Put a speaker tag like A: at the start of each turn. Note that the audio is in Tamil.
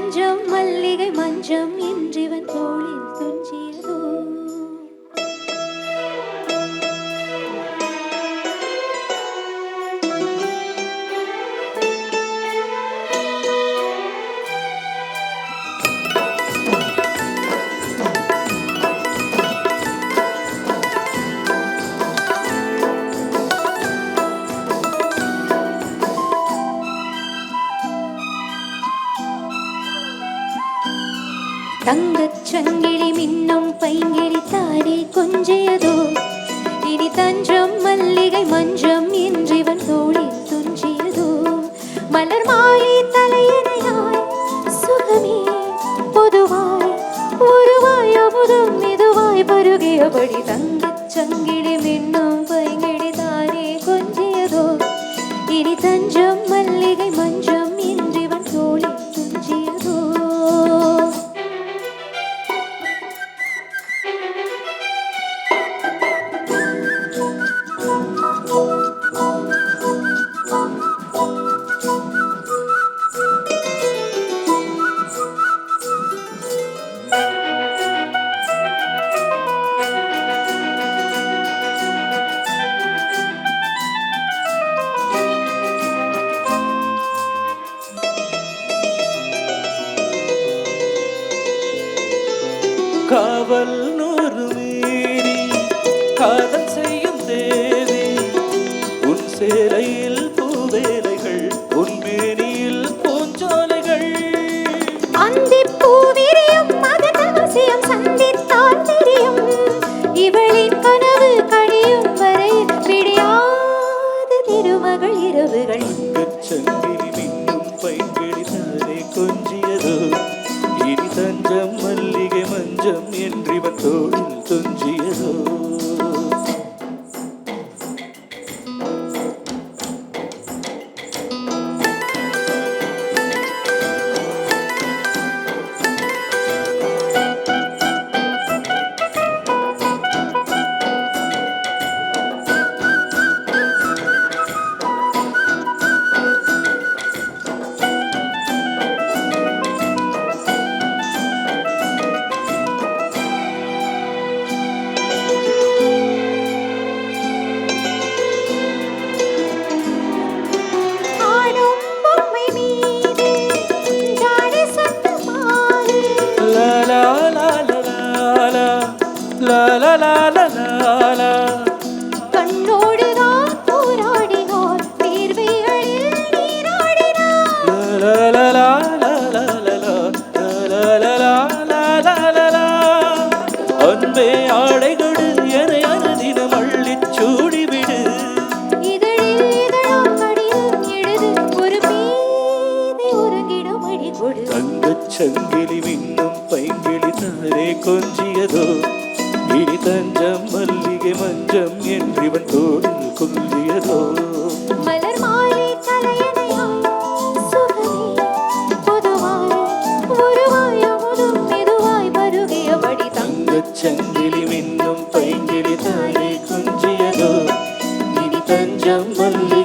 A: தஞ்சம் மல்லிகை மஞ்சம் என்றிவன் தோழி தங்கச் சங்கிலி மின்னும் பைங்கிழி தாடி கொஞ்சியதோ? இனி தஞ்சம் மல்லிகை மஞ்சம் என்றிவன் தோளில் துஞ்சியதோ? மலர் மாலை தலையணையாய் சுகமே பொதுவாய் ஒருவாய் அமுதம் மெதுவாய் பருகியபடி தங்கச் சங்கிலி மின்னும்
B: காவல் நூறு மீறி காதல் செய்யும் தேவி. உன் சேலையில் பூவேலைகள் உன் மேனியில் பூஞ்சோலைகள்.
A: அந்திப் பூவிரியும் அதன் அவசியம் சந்தித்தால் தெரியும். இவளின் கனவு கழியும் வரை விடியாத திருமகள் இரவுகள்.
B: சங்கிலி மின்னும் பைங்கிழி തൊഴിൽ அன்பே ஆடை கொடு என அனுதினம் அள்ளிச் சூடிவிடு. தங்கச் சங்கிலி மின்னும் பைங்கிளி தாரே கொஞ்சியதோ. இடி தஞ்சம் மல்லிகை மஞ்சம் என்றிவன் தோடில் கொல்லியதோ
A: மலர் மாலை தலையணையா சுகமே பொதுவாய் ஒருவாய் அமுதும் மின்னும் பைங்கிலி தாயை
B: குஞ்சியதோ இடி தஞ்சம் மல்லிகை